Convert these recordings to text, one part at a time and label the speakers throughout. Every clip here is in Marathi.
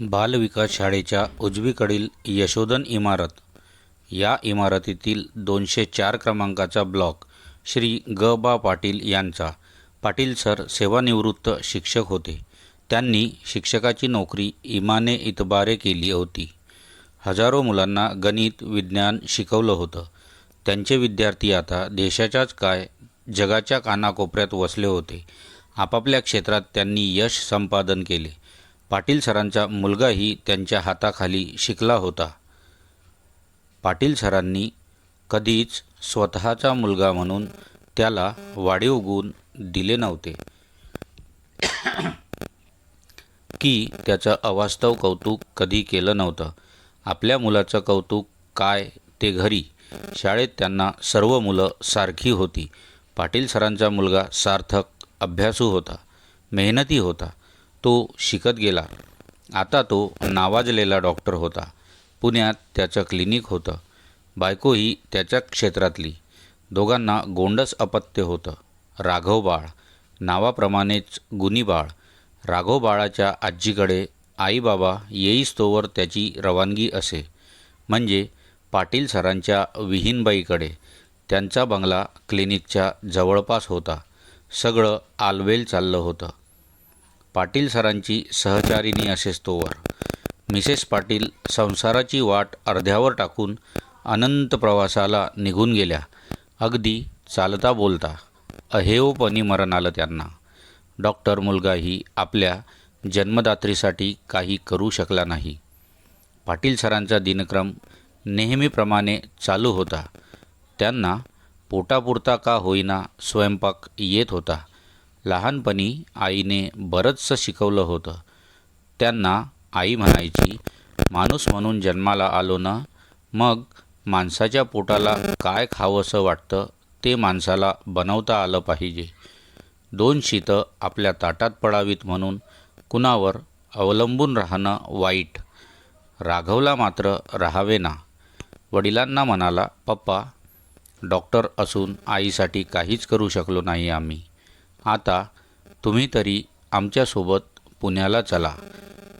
Speaker 1: बालविकास शाळेच्या उजवीकडील यशोधन इमारत. या इमारतीतील दोनशे चार क्रमांकाचा ब्लॉक श्री ग बा पाटील यांचा. पाटील सर सेवानिवृत्त शिक्षक होते. त्यांनी शिक्षकाची नोकरी इमाने इतबारे केली होती. हजारो मुलांना गणित विज्ञान शिकवलं होतं. त्यांचे विद्यार्थी आता देशाच्याच काय जगाच्या कानाकोपऱ्यात वसले होते. आपापल्या क्षेत्रात त्यांनी यश संपादन केले. पाटील सरांचा मुलगाही त्यांच्या हाताखाली शिकला होता. पाटील सरांनी कधीच स्वतःचा मुलगा म्हणून त्याला वाढीव गुण दिले नव्हते. की त्याचं अवास्तव कौतुक कधी केलं नव्हतं. आपल्या मुलाचं कौतुक काय ते घरी. शाळेत त्यांना सर्व मुलं सारखी होती. पाटील सरांचा मुलगा सार्थक अभ्यासू होता मेहनती होता. तो शिकत गेला. आता तो नावाजलेला डॉक्टर होता. पुण्यात त्याचं क्लिनिक होतं. बायकोही त्याच्या क्षेत्रातली. दोघांना गोंडस अपत्य होतं. राघव बाळ. नावाप्रमाणेच गुनीबाळ राघव बाळाच्या आजीकडे आईबाबा येईस्तोवर त्याची रवानगी असे. म्हणजे पाटील सरांच्या विहीनबाईकडे. त्यांचा बंगला क्लिनिकच्या जवळपास होता. सगळं आलवेल चाललं होतं. पाटील सरांची सहचारिणी असेच तोवर मिसेस पाटील संसाराची वाट अर्ध्यावर टाकून अनंत प्रवासाला निघून गेल्या. अगदी चालता बोलता अहेवपणी मरण आलं त्यांना. डॉक्टर मुलगाही आपल्या जन्मदात्रीसाठी काही करू शकला नाही. पाटील सरांचा दिनक्रम नेहमीप्रमाणे चालू होता. त्यांना पोटापुरता का होईना स्वयंपाक येत होता. लहानपणी आईने बरंचसं शिकवलं होतं. त्यांना आई म्हणायची माणूस म्हणून जन्माला आलो ना मग माणसाच्या पोटाला काय खावंसं वाटतं ते माणसाला बनवता आलं पाहिजे. दोन शीतं आपल्या ताटात पडावीत म्हणून कुणावर अवलंबून राहणं वाईट. राघवला मात्र राहावे ना. वडिलांना म्हणाला पप्पा डॉक्टर असून आईसाठी काहीच करू शकलो नाही आम्ही. आता तुम्ही तरी आमच्यासोबत पुण्याला चला.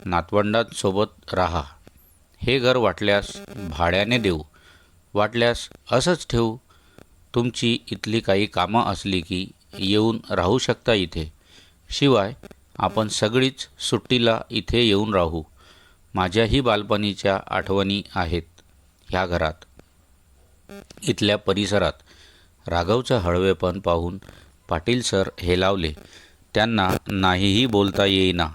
Speaker 1: नातवंडांसोबत राहा. हे घर वाटल्यास भाड्याने देऊ. वाटल्यास असंच ठेवू तुमची इथली काही कामं असली की येऊन राहू शकता इथे. शिवाय आपण सगळीच सुट्टीला इथे येऊन राहू. माझ्याही बालपणीच्या आठवणी आहेत ह्या घरात. इथल्या परिसरात राघवचं हळवेपण पाहून पाटील सर हेलावले त्यांना नाहीही बोलता येईना.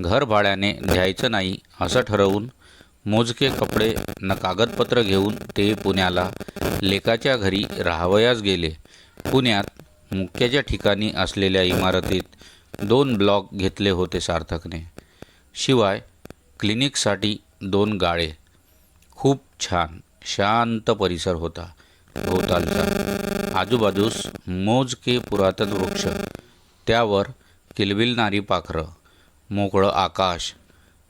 Speaker 1: घर भाड्याने द्यायचं नाही असं ठरवून मोजके कपडे न कागदपत्र घेऊन ते पुण्याला लेकाच्या घरी राहावयास गेले. पुण्यात मुख्याच्या ठिकाणी असलेल्या इमारतीत दोन ब्लॉक घेतले होते सार्थकने. शिवाय क्लिनिकसाठी दोन गाळे. खूप छान शांत परिसर होता भोवतालचा आजूबाजूस मोजके पुरातन वृक्ष. त्यावर किलबिलणारी पाखरं मोकळं आकाश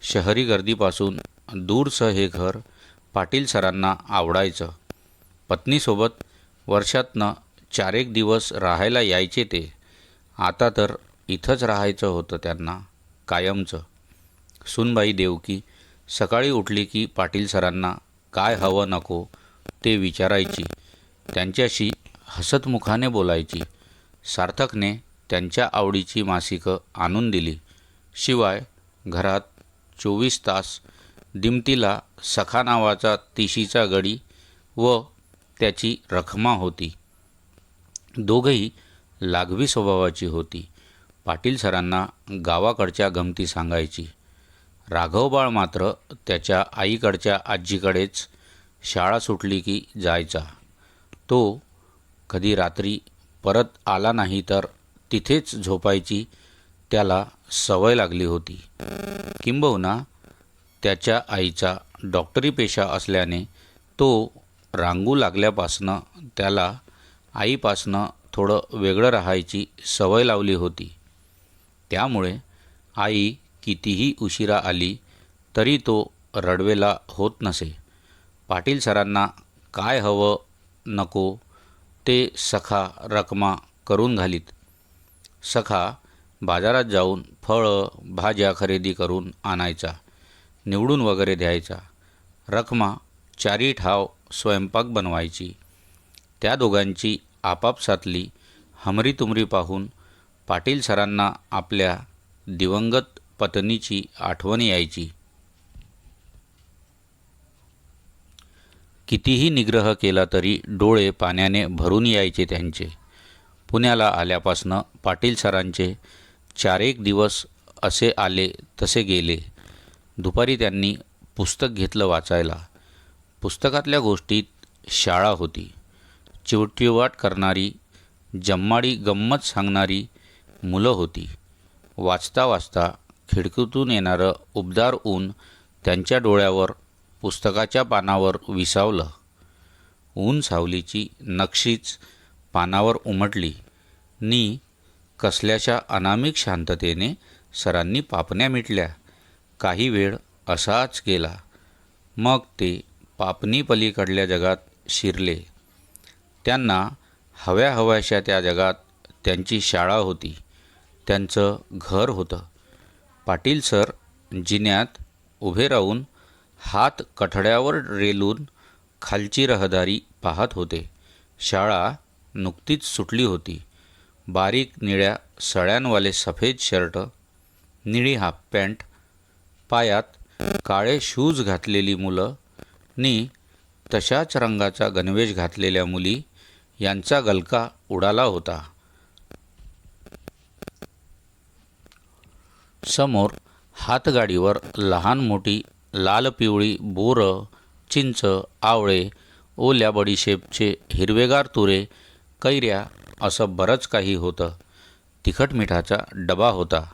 Speaker 1: शहरी गर्दीपासून दूरचं हे घर पाटील सरांना आवडायचं. पत्नीसोबत वर्षातनं चार एक दिवस राहायला यायचे ते. आता तर इथंच राहायचं होतं त्यांना कायमचं. सुनबाई देवकी सकाळी उठली की पाटील सरांना काय हवं नको ते विचारायची. त्यांच्याशी हसतमुखाने बोलायची. सार्थकने त्यांच्या आवडीची मासिकं आणून दिली. शिवाय घरात चोवीस तास दिमतीला सखा नावाचा तिशीचा गडी व त्याची रखमा होती. दोघंही लागवी स्वभावाची होती. पाटील सरांना गावाकडच्या गमती सांगायची. राघवबाळ मात्र त्याच्या आईकडच्या आजीकडेच शाळा सुटली की जायचा. तो कधी रात्री परत आला नाही तर तिथेच झोपायची त्याला सवय लागली होती. किंबहुना त्याच्या आईचा डॉक्टरी पेशा असल्याने तो रांगू लागल्यापासनं त्याला आईपासनं थोडं वेगळं राहायची सवय लावली होती. त्यामुळे आई कितीही उशिरा आली तरी तो रडवेला होत नसे. पाटील सरांना काय हवं नको ते सखा रकमा करून घालीत. सखा बाजारात जाऊन फळं भाज्या खरेदी करून आणायचा निवडून वगैरे द्यायचा. रकमा चारी ठाव स्वयंपाक बनवायची. त्या दोघांची आपापसातली हमरीतुमरी पाहून पाटील सरांना आपल्या दिवंगत पत्नीची आठवण यायची. कितीही निग्रह केला तरी डोळे पाण्याने भरून यायचे त्यांचे. पुण्याला आल्यापासनं पाटील सरांचे चार एक दिवस असे आले तसे गेले. दुपारी त्यांनी पुस्तक घेतलं वाचायला. पुस्तकातल्या गोष्टीत शाळा होती. चिवटिवाट करणारी जम्माडी गंमत सांगणारी मुलं होती. वाचता वाचता खिडकीतून येणारं उबदार ऊन त्यांच्या डोळ्यावर पुस्तकाच्या पानावर विसावलं. ऊन सावलीची नक्षीच पानावर उमटली. नी कसल्याशा अनामिक शांततेने सरांनी पापण्या मिटल्या. काही वेळ असाच गेला. मग ते पापणी पलीकडल्या जगात शिरले. त्यांना हव्या हव्याशा त्या जगात त्यांची शाळा होती. त्यांचं घर होतं. पाटील सर जिन्यात उभे राहून हात कठड्यावर रेलून खालची रहदारी पाहत होते. शाळा नुकतीच सुटली होती. बारीक निळ्या सळ्यांवाले सफेद शर्ट निळी हाफ पॅन्ट पायात काळे शूज घातलेली मुलं नी तशाच रंगाचा गणवेश घातलेल्या मुली यांचा गलका उडाला होता. समोर हातगाडीवर लहान मोठी लाल पिवळी बोरं चिंच आवळे ओल्या बडीशेपचे हिरवेगार तुरे कैऱ्या असं बरंच काही होतं. तिखट मिठाचा डबा होता.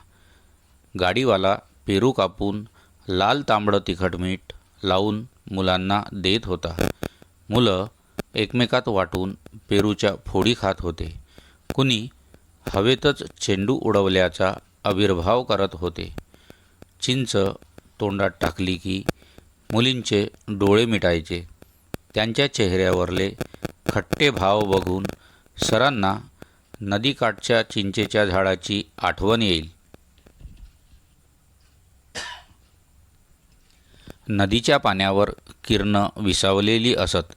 Speaker 1: गाडीवाला पेरू कापून लाल तांबडं तिखट मीठ लावून मुलांना देत होता. मुलं एकमेकात वाटून पेरूच्या फोडी खात होते. कुणी हवेतच चेंडू उडवल्याचा आविर्भाव करत होते. चिंच तोंडात टाकली की मुलींचे डोळे मिटायचे. त्यांच्या चेहऱ्यावरले खट्टे भाव बघून सरांना नदीकाठच्या चिंचेच्या झाडाची आठवण येईल. नदीच्या पाण्यावर किरणं विसावलेली असत.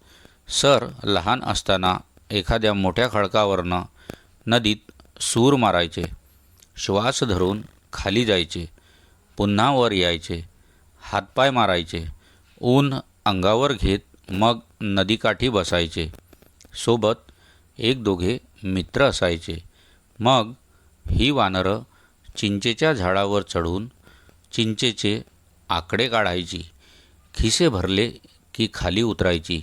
Speaker 1: सर लहान असताना एखाद्या मोठ्या खडकावरनं नदीत सूर मारायचे. श्वास धरून खाली जायचे. पुन्हा वर यायचे. हातपाय मारायचे. ऊन अंगावर घेत मग नदीकाठी बसायचे. सोबत एक दोघे मित्र असायचे. मग ही वानरं चिंचेच्या झाडावर चढून चिंचेचे आकडे काढायची. खिसे भरले की खाली उतरायची.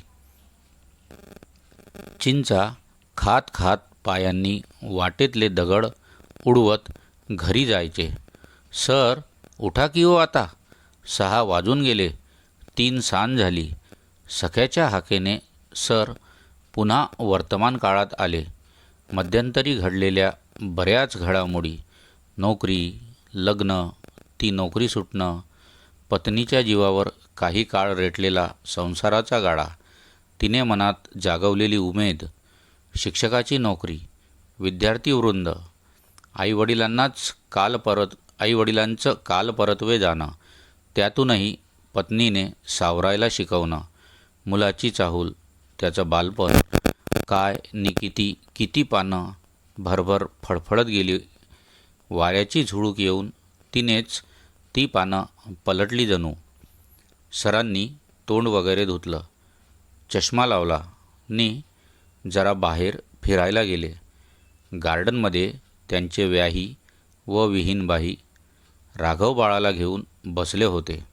Speaker 1: चिंचा खात खात पायांनी वाटेतले दगड उडवत घरी जायचे. सर उठा की हो आता. सहा वाजून गेले. तीन सांज झाली. सख्याच्या हाकेने सर पुन्हा वर्तमान काळात आले. मध्यंतरी घडलेल्या बऱ्याच घडामोडी. नोकरी लग्न ती नोकरी सुटणं पत्नीच्या जीवावर काही काळ रेटलेला संसाराचा गाडा तिने मनात जागवलेली उमेद शिक्षकाची नोकरी विद्यार्थी वृंद आईवडिलांनाच काल परत आईवडिलांचं काल परतवे जाणं त्यातूनही पत्नीने सावरायला शिकवणं मुलाची चाहूल त्याचं बालपण काय नि किती किती पानं भरभर फडफडत गेली वाऱ्याची झुळूक येऊन तिनेच ती पानं पलटली जणू. सरांनी तोंड वगैरे धुतलं चष्मा लावला नि जरा बाहेर फिरायला गेले. गार्डनमध्ये त्यांचे व्याही व विहीनबाई राघव बाळाला घेऊन बसले होते.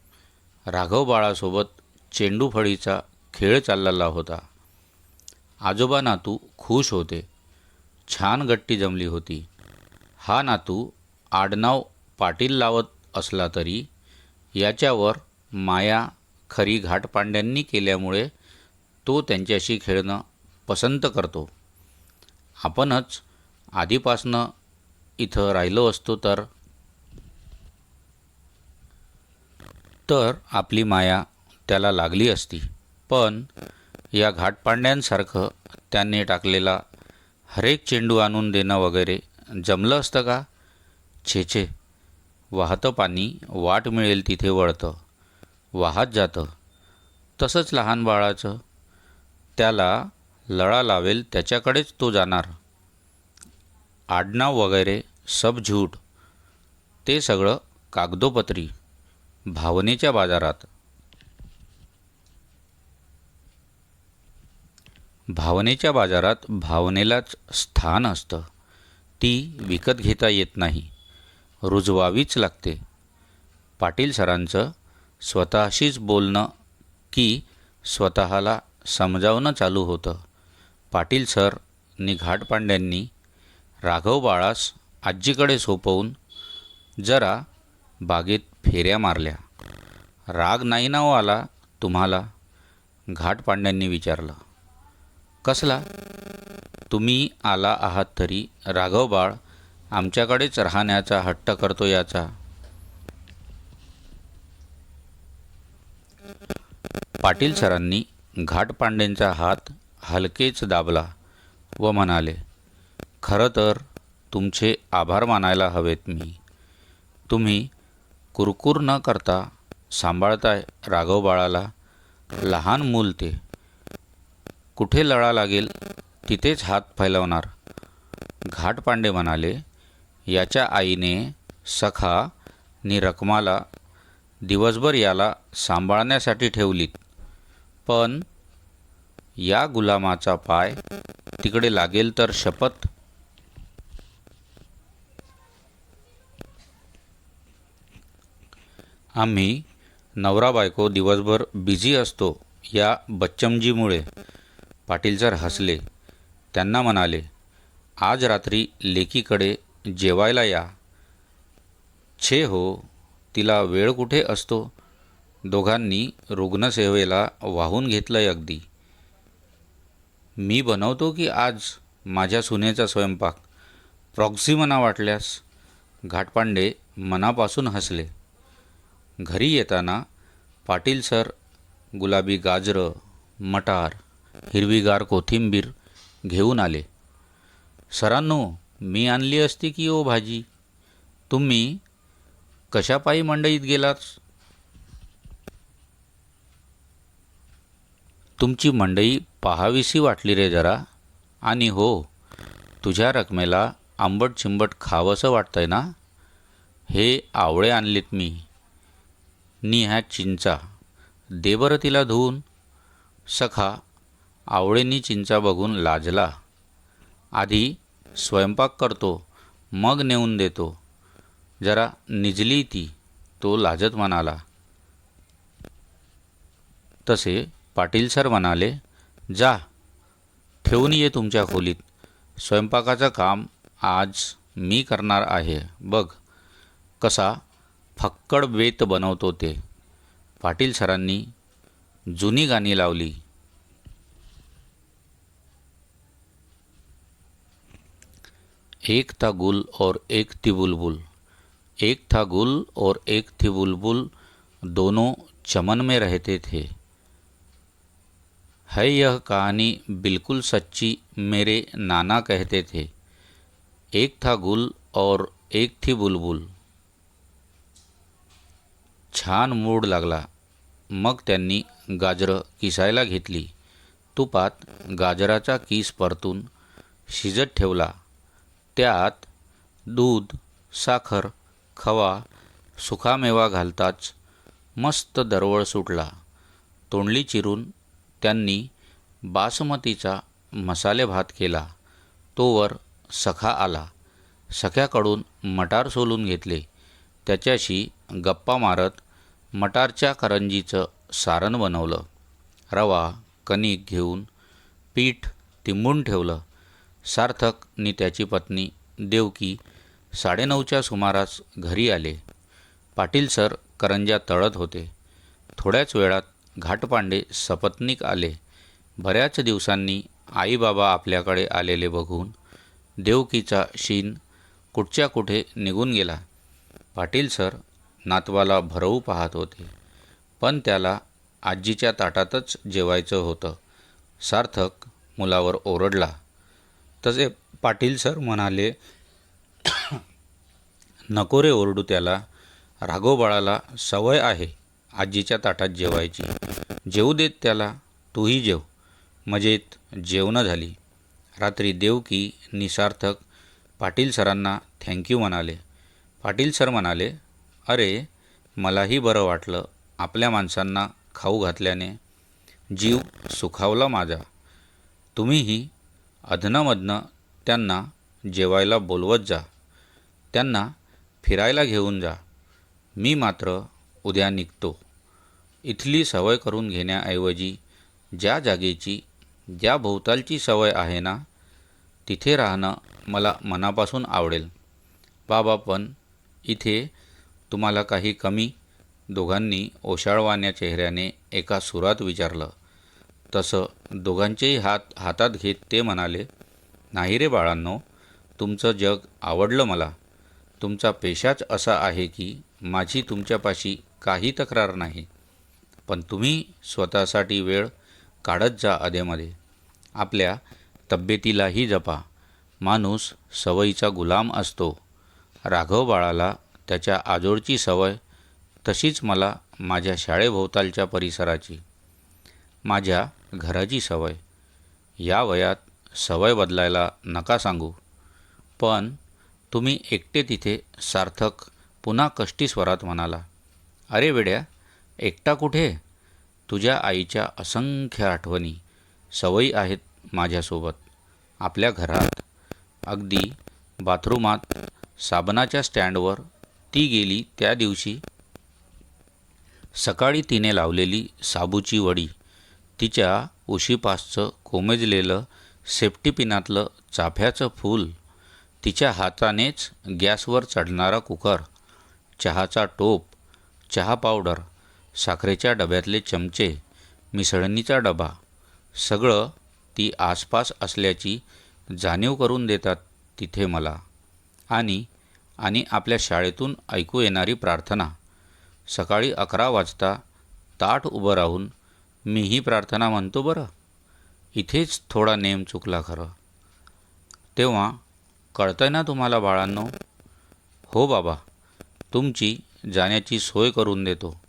Speaker 1: राघव बाळासोबत चेंडूफळीचा खेळ चाललेला होता. आजोबा नातू खुश होते. छान गट्टी जमली होती. हा नातू आडनाव पाटील लावत असला तरी याच्यावर माया खरी घाटपांड्यांनी केल्यामुळे तो त्यांच्याशी खेळणं पसंत करतो. आपणच आधीपासनं इथं राहिलो असतो तर तर आपली माया त्याला लागली असती. पण या घाटपांड्यांसारखं त्यांनी टाकलेला हरेक चेंडू आणून देणं वगैरे जमलं असतं का? छे छे. वाहतं पाणी वाट मिळेल तिथे वळतं. वाहत जातं. तसंच लहान बाळाचं. त्याला लळा लावेल त्याच्याकडेच तो जाणार. आडनाव वगैरे सब झूट ते सगळं कागदोपत्री. भावनेच्या बाजारात. भावनेच्या बाजारात भावनेलाच स्थान असतं. ती विकत घेता येत नाही. रुजवावीच लागते. पाटील सरांचं स्वतःशीच बोलणं की स्वतःला समजावणं चालू होतं. पाटील सर नि घाटपांड्यांनी राघव बाळास आजीकडे सोपवून जरा बागेत फेऱ्या मारल्या. राग नाही ना हो आला? तुम्हाला? घाटपांड्यांनी विचारलं. कसला? तुम्ही आला आहात तरी राघव बाळ आमच्याकडेच राहण्याचा हट्ट करतो याचा. पाटील सरांनी घाटपांडेंचा हात हलकेच दाबला व म्हणाले खरं तर तुमचे आभार मानायला हवेत मी. तुम्ही कुरकुर न करता सांभाळताय राघव बाळाला. लहान मूल ते. कुठे लळा लागेल तिथेच हात फैलवणार. घाटपांडे म्हणाले याच्या आईने सखा नि रकमाला दिवसभर याला सांभाळण्यासाठी ठेवलीत. पण या गुलामाचा पाय तिकडे लागेल तर शपथ आम्ही नवरा बायको दिवसभर बिझी असतो या बच्चमजीमुळे. पाटील सर हसले. त्यांना म्हणाले आज रात्री लेकीकडे जेवायला या. छे हो तिला वेळ कुठे असतो दोघांनी रुग्णसेवेला वाहून घेतलंय अगदी. मी बनवतो की आज माझ्या सुनेचा स्वयंपाक प्रॉक्सी म्हणा वाटल्यास. घाटपांडे मनापासून हसले. घरी येताना पाटील सर गुलाबी गाजरं मटार हिरवीगार कोथिंबीर घेऊन आले. सरांनो मी आणली असती की ओ भाजी? तुम्ही कशापायी मंडईत गेलात? तुमची मंडई पहावीशी वाटली रे जरा. आणि हो तुझ्या रकमेला आंबट चिंबट खावंसं वाटतंय ना? हे आवळे आणलेत मी. नी ह्या चिंचा. देवर तिला धुवून सखा आवळेनी चिंचा बघून लाजला. आधी स्वयंपाक करतो मग नेऊन देतो. जरा निजली ती तो लाजत म्हणाला. तसे पाटील सर म्हणाले जा ठेवून ये तुमच्या खोलीत. स्वयंपाकाचं काम आज मी करणार आहे. बघ कसा फक्कड बेत बनवतो ते. पाटील सरांनी जुनी गाणी लावली. एक था गुल और एक थी बुलबुल. एक था गुल और एक थी बुलबुल दोनों चमन में रहते थे. है यह कहानी बिल्कुल सच्ची, मेरे नाना कहते थे. एक था गुल और एक थी बुलबुल. छान मूड लागला. मग त्यांनी गाजरं किसायला घेतली. तुपात गाजराचा किस परतून शिजत ठेवला. त्यात दूध साखर खवा सुखामेवा घालताच मस्त दरवळ सुटला. तोंडली चिरून त्यांनी बासमतीचा मसाले भात केला. तोवर सखा आला. सख्याकडून मटार सोलून घेतले. त्याच्याशी गप्पा मारत मटारच्या करंजीचं सारण बनवलं. रवा कणिक घेऊन पीठ तिंबून ठेवलं. सार्थक नि त्याची पत्नी देवकी साडेनऊच्या सुमारास घरी आले. पाटील सर करंज्या तळत होते. थोड्याच वेळात घाटपांडे सपत्नीक आले. बऱ्याच दिवसांनी आईबाबा आपल्याकडे आलेले बघून देवकीचा शीन कुठच्या कुठे निघून गेला. पाटील सर नातवाला भरवू पाहत होते. पण त्याला आजीच्या ताटातच जेवायचं होतं. सार्थक मुलावर ओरडला. तसे पाटील सर म्हणाले नको रे ओरडू त्याला. राघोबाळाला सवय आहे आजीच्या ताटात जेवायची. जेवू देत त्याला तूही जेव. मजेत जेवणं झाली. रात्री देवकी निसार्थक पाटील सरांना थँक्यू म्हणाले. पाटील सर म्हणाले अरे मलाही बरं वाटलं आपल्या माणसांना खाऊ घातल्याने. जीव सुखावला माझा. तुम्हीही अधनंमधनं त्यांना जेवायला बोलवत जा. त्यांना फिरायला घेऊन जा. मी मात्र उद्या निघतो. इथली सवय करून घेण्याऐवजी ज्या जागेची ज्या भोवतालची सवय आहे ना तिथे राहणं मला मनापासून आवडेल. बाबा पण इथे तुम्हाला काही कमी दोघांनी ओशाळवाण्या चेहऱ्याने एका सुरात विचारलं. तसं दोघांचेही हात हातात घेत ते म्हणाले नाही रे बाळांनो तुमचं जग आवडलं मला. तुमचा पेशाच असा आहे की माझी तुमच्यापाशी काही तक्रार नाही. पण तुम्ही स्वतःसाठी वेळ काढत जा अधेमध्ये आपल्या तब्येतीलाही जपा. माणूस सवयीचा गुलाम असतो. राघव बाळाला त्याच्या आजोळची सवय तशीच मला माझ्या शाळेभोवतालच्या परिसराची. माझ्या घराची सवय. या वयात सवय बदलायला नका सांगू. पण तुम्ही एकटे तिथे सार्थक पुन्हा कष्टी स्वरात म्हणाला अरे वेड्या एकटा कुठे? तुझ्या आईच्या असंख्य आठवणी सवयी आहेत माझ्यासोबत. आपल्या घरात अगदी बाथरूमात साबणाच्या स्टँडवर ती गेली त्या दिवशी. सकाळी तिने लावलेली साबूची वडी तिच्या उशीपासचं कोमेजलेलं सेफ्टी पिनातलं चाफ्याचं फूल तिच्या हातानेच गॅसवर चढणारा कुकर चहाचा टोप चहा पावडर साखरेच्या डब्यातले चमचे मिसळणीचा डबा सगळं ती आसपास असल्याची जाणीव करून देतात तिथे मला. आणि आणि आपल्या शाळेतून ऐकू येणारी प्रार्थना. सकाळी अकरा वाजता ताट उभं राहून मीही प्रार्थना म्हणतो बरं. इथेच थोडा नेम चुकला खरं. तेव्हा कळतंय ना तुम्हाला बाळांनो? हो बाबा तुमची जाण्याची सोय करून देतो.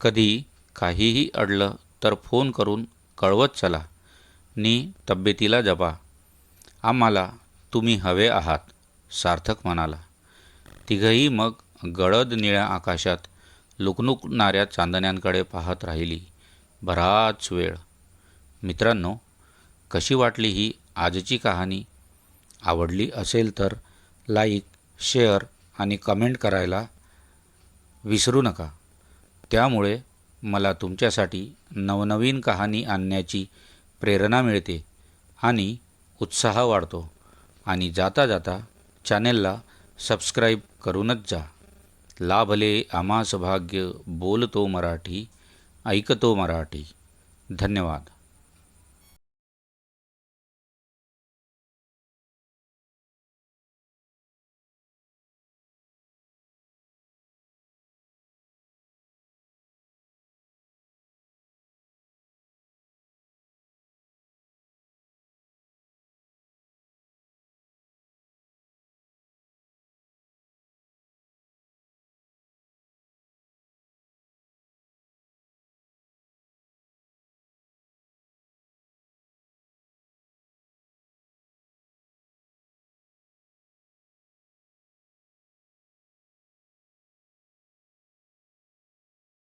Speaker 1: कधी काहीही अडलं तर फोन करून कळवत चला. नी तब्येतीला जपा. आम्हाला तुम्ही हवे आहात सार्थक म्हणाला. तिघही मग गडद निळ्या आकाशात लुकलुकणाऱ्या चांदण्यांकडे पाहत राहिली. बराच वेळ. मित्रांनो कशी वाटली ही आजची कहाणी? आवडली असेल तर लाईक शेअर आणि कमेंट करायला विसरू नका. त्यामुळे मला तुमच्यासाठी नवनवीन कहाणी आणण्याची प्रेरणा मिळते आणि उत्साह वाढतो. आणि जाता जाता चॅनेलला सबस्क्राईब करूनच जा. लाभले आमास भाग्य बोलतो मराठी ऐकतो मराठी. धन्यवाद.